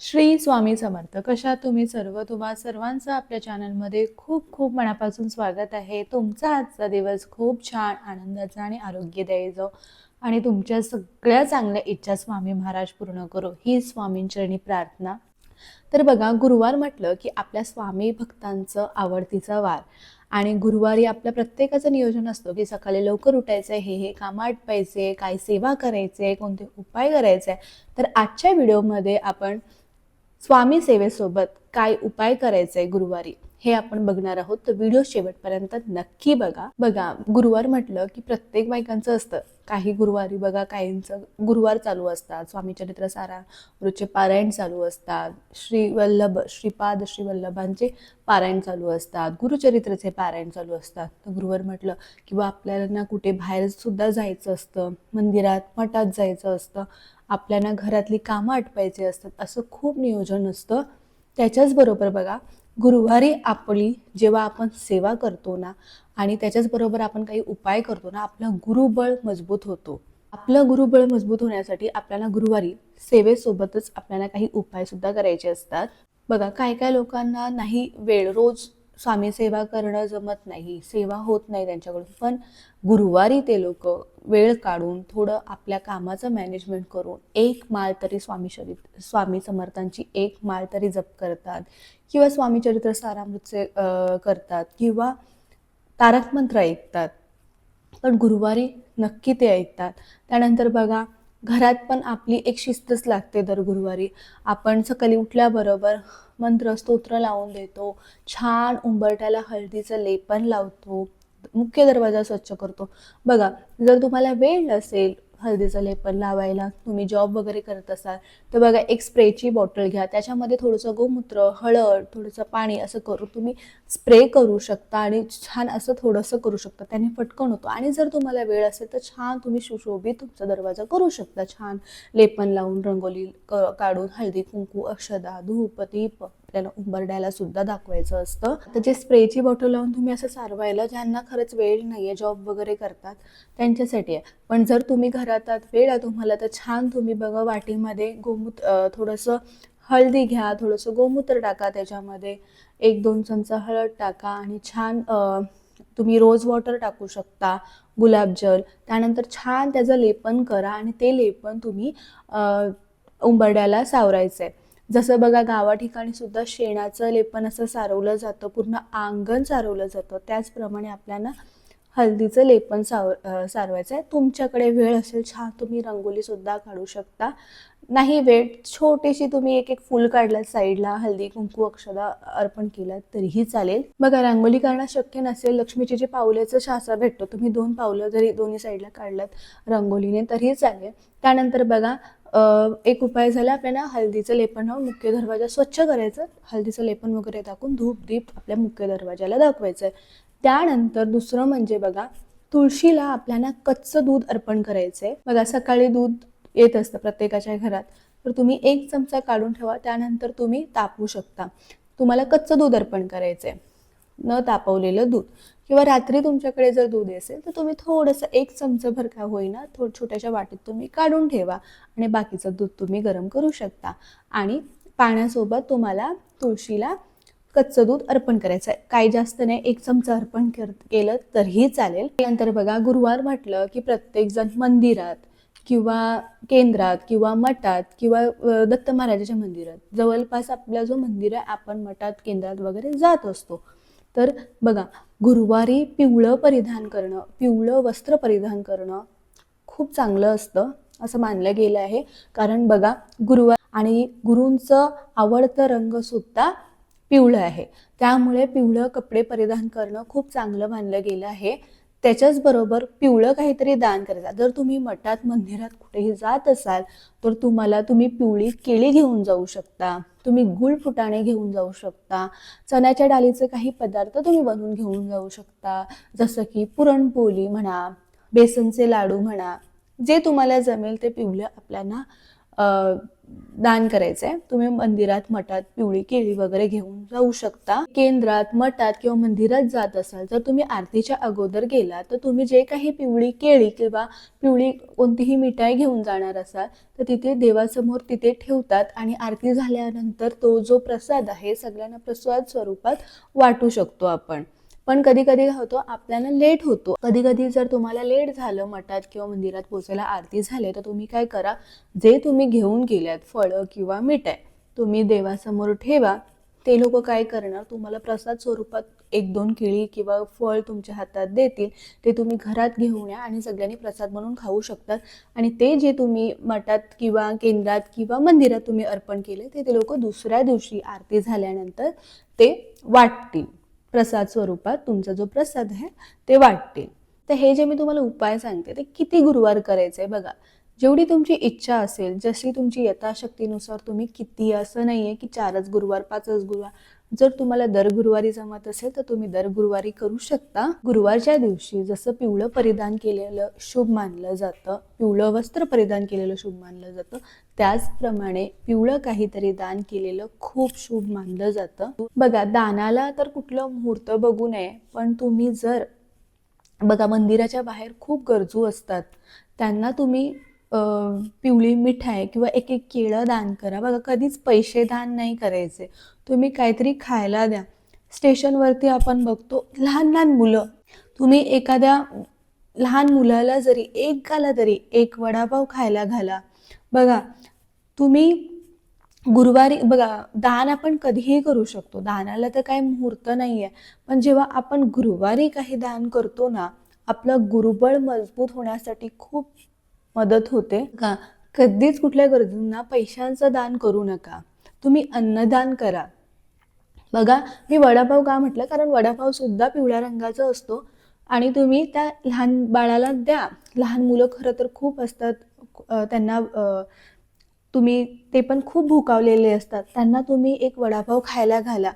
श्री स्वामी समर्थ. कशा तुम्ही सर्व? तुम्हा सर्वांचं आपल्या चॅनलमध्ये खूप खूप मनापासून स्वागत आहे. तुमचा आजचा दिवस खूप छान आनंदाचा आणि आरोग्यदायी जाओ आणि तुमच्या सगळ्या चांगल्या इच्छा स्वामी महाराज पूर्ण करो. ही स्वामींचरणी प्रार्थना. तर बघा गुरुवार म्हटलं की आपल्या स्वामी भक्तांचं आवडतीचा वार. आणि गुरुवारी आपल्या प्रत्येकाचं नियोजन असतं की सकाळी लवकर उठायचं हे हे कामं आटपायचे काय सेवा करायचे कोणते उपाय करायचे. तर आजच्या व्हिडिओमध्ये आपण स्वामी सेवेसोबत काय उपाय करायचे गुरुवारी? हे आपण बघणार आहोत. तर व्हिडिओ शेवटपर्यंत नक्की बघा. बघा गुरुवार म्हटलं की प्रत्येक बायकांचं असतं. काही गुरुवारी बघा काहींचं गुरुवार चालू असतात. स्वामी चरित्र सारा पारायण चालू असतात. श्री वल्लभ श्रीपाद श्री वल्लभांचे पारायण चालू असतात. गुरुचरित्रचे पारायण चालू असतात. तर गुरुवार म्हटलं किंवा आपल्याला कुठे बाहेर सुद्धा जायचं असतं मंदिरात मठात जायचं असतं आपल्याला घरातली कामं आटपायची असतात असं खूप नियोजन असतं. त्याच्याचबरोबर बघा गुरुवारी आपली जेव्हा आपण सेवा करतो ना आणि त्याच्याचबरोबर आपण काही उपाय करतो ना आपलं गुरुबळ मजबूत होतो. आपलं गुरुबळ मजबूत होण्यासाठी आपल्याला गुरुवारी सेवेसोबतच आपल्याला काही उपायसुद्धा करायचे असतात. बघा काय काय लोकांना नाही वेळ रोज स्वामी सेवा करणं जमत नाही सेवा होत नाही त्यांच्याकडून. पण गुरुवारी ते लोक वेळ काढून थोडं आपल्या कामाचं मॅनेजमेंट करून एक माळ तरी स्वामी चरित्र स्वामी समर्थांची एक माळ तरी जप करतात किंवा स्वामी चरित्र सारामृतचे करतात किंवा तारक मंत्र ऐकतात. पण गुरुवारी नक्की ते ऐकतात. त्यानंतर बघा घरात पण आपली एक शिस्तच लागते दर गुरुवारी. आपण सकाळी उठल्याबरोबर मंत्र स्तोत्र लावून देतो. छान उंबरट्याला हळदीचं लेपन लावतो. मुख्य दरवाजा स्वच्छ करतो. बघा जर तुम्हाला वेळ नसेल हळदीचं लेपन लावायला तुम्ही जॉब वगैरे करत असाल तर बघा एक स्प्रेची बॉटल घ्या. त्याच्यामध्ये थोडंसं गोमूत्र हळद थोडंसं पाणी असं करून तुम्ही स्प्रे करू शकता आणि छान असं थोडंसं करू शकता. त्याने फटकन होतो. आणि जर तुम्हाला वेळ असेल तर छान तुम्ही सुशोभित तुमचा दरवाजा करू शकता. छान लेपन लावून रंगोली क- काढून हळदी कुंकू अक्षदा धूप दीप आपल्याला उंबरड्याला सुद्धा दाखवायचं असतं. तर जे स्प्रेची बॉटल लावून तुम्ही असं सारवायला ज्यांना खरंच वेळ नाही आहे जॉब वगैरे करतात त्यांच्यासाठी आहे. पण जर तुम्ही घरात वेळ आहे तुम्हाला तर छान तुम्ही बघा वाटीमध्ये गोमूत थोडंसं हळदी घ्या थोडंसं गोमूत्र टाका त्याच्यामध्ये. एक दोन चमचा हळद टाका आणि छान तुम्ही रोज वॉटर टाकू शकता गुलाबजल त्यानंतर छान त्याचं लेपन करा आणि ते लेपन तुम्ही उंबरड्याला सावरायचं आहे जसं बघा गावा ठिकाणी सुद्धा शेणाचं लेपन असं सारवलं जातं पूर्ण अंगण सारवलं जातं. त्याचप्रमाणे आपल्याला हळदीचं लेपन साव सारवायचं आहे. तुमच्याकडे वेळ असेल छान तुम्ही रंगोली सुद्धा काढू शकता. नाही वेळ छोटीशी तुम्ही एक एक फुल काढलात साईडला हळदी कुंकू अक्षदा अर्पण केलात तरीही चालेल. बघा रंगोली करणं शक्य नसेल लक्ष्मीची जी पावलेचं शासा भेटतो तुम्ही दोन पावलं जरी दोन्ही साईडला काढलात रंगोलीने तरीही चालेल. त्यानंतर बघा एक उपाय झाला आपल्याला हळदीचं लेपन लावून मुख्य दरवाजा स्वच्छ करायचं. हळदीचं लेपन वगैरे टाकून धूप दीप आपल्या मुख्य दरवाजाला दाखवायचं आहे. त्यानंतर दुसरं म्हणजे बघा तुळशीला आपल्याला कच्चं दूध अर्पण करायचं आहे. बघा सकाळी दूध येत असतं प्रत्येकाच्या घरात. तर तुम्ही एक चमचा काढून ठेवा त्यानंतर तुम्ही तापवू शकता. तुम्हाला कच्चं दूध अर्पण करायचं आहे. न तापवलेलं दूध. किंवा रात्री तुमच्याकडे जर दूध असेल तर तुम्ही थोडंसं एक चमचाभर का होईना थोडं छोट्याशा वाटीत तुम्ही काढून ठेवा आणि बाकीचं दूध तुम्ही गरम करू शकता. आणि पाण्यासोबत तुम्हाला तुळशीला कच्चं दूध अर्पण करायचं आहे काही जास्त नाही एक चमचा अर्पण कर केलं तरीही चालेल. त्यानंतर बघा गुरुवार म्हटलं की प्रत्येकजण मंदिरात किंवा केंद्रात किंवा मठात किंवा दत्त महाराजाच्या मंदिरात जवळपास आपला जो मंदिर आहे आपण मठात केंद्रात वगैरे जात असतो. तर बघा गुरुवारी पिवळं परिधान करणं पिवळं वस्त्र परिधान करणं खूप चांगलं असतं असं मानलं गेलं आहे. कारण बघा गुरुवार आणि गुरूंचं आवडतं रंग सुद्धा पिवळं आहे. त्यामुळे पिवळं कपडे परिधान करणं खूप चांगलं मानलं गेलं आहे. त्याच्याचबरोबर पिवळं काहीतरी दान करायचं. जर तुम्ही मठात मंदिरात कुठेही जात असाल तर तुम्हाला तुम्ही पिवळी केळी घेऊन जाऊ शकता तुम्ही गुळ फुटाणे घेऊन जाऊ शकता चण्याच्या डाळीचे काही पदार्थ तुम्ही बनवून घेऊन जाऊ शकता जसं की पुरणपोळी म्हणा बेसनचे लाडू म्हणा जे तुम्हाला जमेल ते पिवळं आपल्याला दान करायचं आहे तुम्ही मंदिरात मठात पिवळी केळी वगैरे घेऊन जाऊ शकता. केंद्रात मठात किंवा मंदिरात जात असाल तर तुम्ही आरतीच्या अगोदर गेला तर तुम्ही जे काही पिवळी केळी किंवा पिवळी कोणतीही मिठाई घेऊन जाणार असाल तर तिथे देवासमोर तिथे ठेवतात आणि आरती झाल्यानंतर तो जो प्रसाद आहे सगळ्यांना प्रसाद स्वरूपात वाटू शकतो आपण. पण कधी कधी काय होतो आपल्याला लेट होतो. कधी कधी जर तुम्हाला लेट झालं मठात किंवा मंदिरात पोचायला आरती झाले तर तुम्ही काय करा जे तुम्ही घेऊन गेल्यात फळं किंवा मिठाई तुम्ही देवासमोर ठेवा. ते लोक काय करणार तुम्हाला प्रसाद स्वरूपात एक दोन केळी किंवा फळ तुमच्या हातात देतील ते तुम्ही घरात घेऊन या आणि सगळ्यांनी प्रसाद म्हणून खाऊ शकतात. आणि ते जे तुम्ही मठात किंवा केंद्रात किंवा मंदिरात तुम्ही अर्पण केले ते ते लोक दुसऱ्या दिवशी आरती झाल्यानंतर ते वाटतील. प्रसाद स्वरूपात तुमचा जो प्रसाद आहे ते वाटतील. तर हे जे मी तुम्हाला उपाय सांगते ते किती गुरुवार करायचे बघा. जेवढी तुमची इच्छा असेल जशी तुमची यथाशक्तीनुसार तुम्ही किती असं नाही आहे की चारच गुरुवार पाचच गुरुवार जर तुम्हाला दर गुरुवारी जमत असेल तर तुम्ही दर गुरुवारी करू शकता. गुरुवारच्या दिवशी जसं पिवळं परिधान केलेलं शुभ मानलं जातं पिवळं वस्त्र परिधान केलेलं शुभ मानलं जातं त्याचप्रमाणे पिवळं काहीतरी दान केलेलं खूप शुभ मानलं जातं. बघा दानाला तर कुठलं मुहूर्त बघू नये पण तुम्ही जर बघा मंदिराच्या बाहेर खूप गरजू असतात त्यांना तुम्ही पिवळी मिठाई किंवा एक एक केळं दान करा. बघा कधीच पैसे दान नाही करायचे. तुम्ही काहीतरी खायला द्या. स्टेशनवरती आपण बघतो लहान लहान मुलं. तुम्ही एखाद्या लहान मुलाला जरी एक घाला तरी एक वडापाव खायला घाला. बघा तुम्ही गुरुवारी बघा दान आपण कधीही करू शकतो. दानाला तर काही मुहूर्त नाही आहे पण जेव्हा आपण गुरुवारी काही दान करतो ना आपलं गुरुबळ मजबूत होण्यासाठी खूप मदत होते. का कधीच कुठल्या गरजूंना पैशांचं दान करू नका. तुम्ही अन्नदान करा. बघा मी वडापाव का म्हटलं? कारण वडापाव सुद्धा पिवळ्या रंगाचा असतो आणि तुम्ही त्या लहान बाळाला द्या. लहान मुलं खरं तर खूप असतात. त्यांना तुम्ही ते पण खूप भुकावलेले असतात. त्यांना तुम्ही एक वडापाव खायला घाला.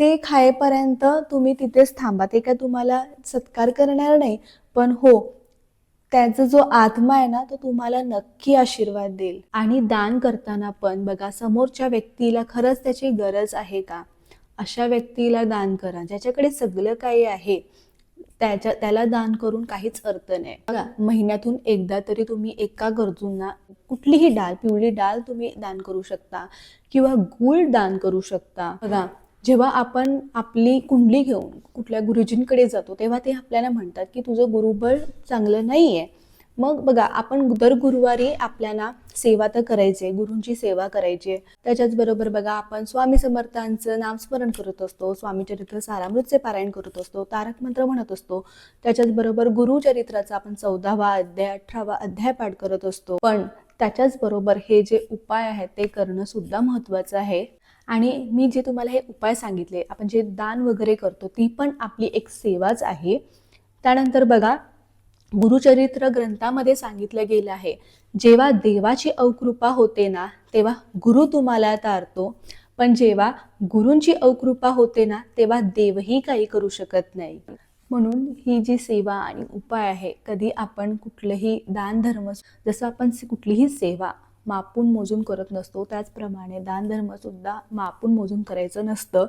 ते खायपर्यंत तुम्ही तिथेच थांबा. ते काय तुम्हाला सत्कार करणार नाही. पण हो त्याचा जो आत्मा आहे ना तो तुम्हाला नक्की आशीर्वाद देईल. आणि दान करताना पण बघा समोरच्या व्यक्तीला खरंच त्याची गरज आहे का? अशा व्यक्तीला दान करा ज्याच्याकडे सगळं काही आहे. त्याच्या त्याला दान करून काहीच अर्थ नाही. बघा महिन्यातून एकदा तरी तुम्ही एका गरजूंना कुठलीही डाळ पिवळी डाळ तुम्ही दान करू शकता किंवा गूळ दान करू शकता. बघा जेव्हा आपण आपली कुंडली घेऊन कुठल्या गुरुजींकडे जातो तेव्हा ते आपल्याला म्हणतात की तुझं गुरुबळ चांगलं नाही आहे मग बघा आपण दर गुरुवारी आपल्याला सेवा तर करायची गुरूंची सेवा करायची. आहे त्याच्याचबरोबर बघा आपण स्वामी समर्थांचं नामस्मरण करत असतो स्वामी चरित्र सारामृतचे पारायण करत असतो तारक मंत्र म्हणत असतो. त्याच्याचबरोबर गुरुचरित्राचा आपण चौदावा अध्याय अठरावा अध्याय पाठ करत असतो. पण त्याच्याचबरोबर हे जे उपाय आहेत ते करणं सुद्धा महत्त्वाचं आहे. आणि मी जे तुम्हाला हे उपाय सांगितले आपण जे दान वगैरे करतो ती पण आपली एक सेवाच आहे. त्यानंतर बघा गुरुचरित्र ग्रंथामध्ये सांगितलं गेलं आहे जेव्हा देवाची अवकृपा होते ना तेव्हा गुरु तुम्हाला तारतो. पण जेव्हा गुरूंची अवकृपा होते ना तेव्हा देवही काही करू शकत नाही. म्हणून ही जी सेवा आणि उपाय आहे कधी आपण कुठलंही दान धर्म जसं आपण कुठलीही सेवा मापून मोजून करत नसतो. त्याचप्रमाणे दान मापून मोजून करायचं नसतं.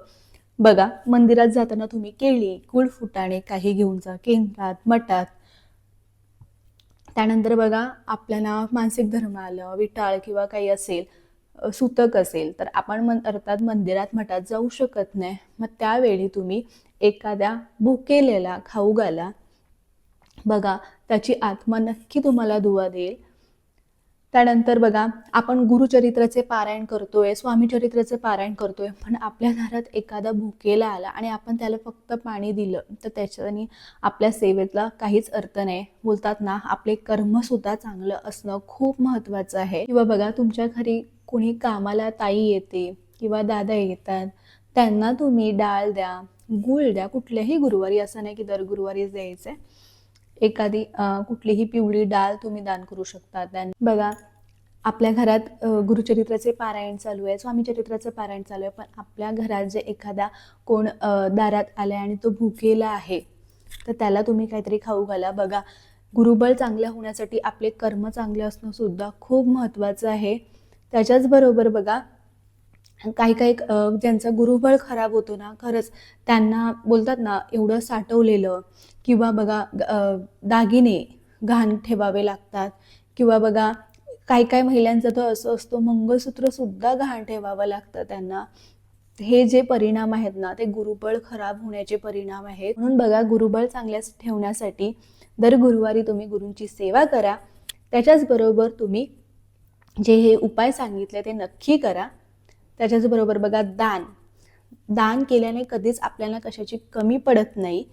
बघा मंदिरात जाताना तुम्ही केळी गुळ फुटाणे काही घेऊन जा. केंद्रात मठात. त्यानंतर बघा आपल्याला मानसिक धर्म आलं विटाळ किंवा काही असेल सुतक असेल तर आपण मन अर्थात मंदिरात मठात जाऊ शकत नाही. मग त्यावेळी तुम्ही एखाद्या भुकेलेला खाऊ घाला. बघा त्याची आत्मा नक्की तुम्हाला दुवा देईल. त्यानंतर बघा आपण गुरुचरित्राचे पारायण करतोय स्वामीचरित्राचे पारायण करतोय पण आपल्या घरात एखादा भुकेला आला आणि आपण त्याला फक्त पाणी दिलं तर त्याच्याने आपल्या सेवेतला काहीच अर्थ नाही. बोलतात ना आपले कर्मसुद्धा चांगलं असणं खूप महत्त्वाचं आहे. किंवा बघा तुमच्या घरी कोणी कामाला ताई येते किंवा दादा येतात त्यांना तुम्ही डाळ द्या गूळ द्या कुठल्याही गुरुवारी असं नाही की दर गुरुवारीच द्यायचं आहे एखादी कुठलीही पिवळी डाळ तुम्ही दान करू शकता. त्यां बघा आपल्या घरात गुरुचरित्राचे पारायण चालू आहे स्वामी चरित्राचं पारायण चालू आहे पण आपल्या घरात जे एखादा कोण दारात दारात आलाय आणि तो भुकेला आहे तर त्याला तुम्ही काहीतरी खाऊ घाला. बघा गुरुबळ चांगलं होण्यासाठी आपले कर्म चांगले असणं सुद्धा खूप महत्त्वाचं आहे. त्याच्याचबरोबर बघा काही काही ज्यांचा गुरुबळ खराब होतो ना खरंच त्यांना बोलतात ना एवढं साठवलेलं किंवा बघा दागिने घाण ठेवावे लागतात किंवा बघा काही काही महिलांचं तर असं असतो मंगळसूत्रसुद्धा घाण ठेवावं लागतं त्यांना. हे जे परिणाम आहेत ना ते गुरुबळ खराब होण्याचे परिणाम आहेत. म्हणून बघा गुरुबळ चांगल्या ठेवण्यासाठी दर गुरुवारी तुम्ही गुरूंची सेवा करा. त्याच्याचबरोबर तुम्ही जे हे उपाय सांगितले ते नक्की करा. त्याच्याचबरोबर बघा दान. दान केल्याने कधीच आपल्याला कशाची कमी पडत नाही.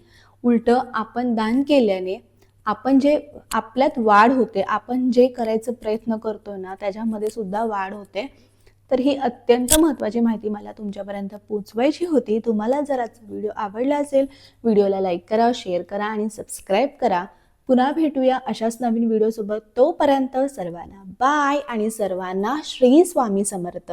उलटं आपण दान केल्याने आपण जे आपल्यात वाढ होते आपण जे करायचं प्रयत्न करतो ना त्याच्यामध्ये सुद्धा वाढ होते. तर ही अत्यंत महत्त्वाची माहिती मला तुमच्यापर्यंत पोचवायची होती. तुम्हाला जर आजचा व्हिडिओ आवडला असेल व्हिडिओला लाईक करा शेअर करा आणि सबस्क्राईब करा. पुन्हा भेटूया अशाच नवीन व्हिडिओसोबत. तोपर्यंत सर्वांना बाय आणि सर्वांना श्री स्वामी समर्थ.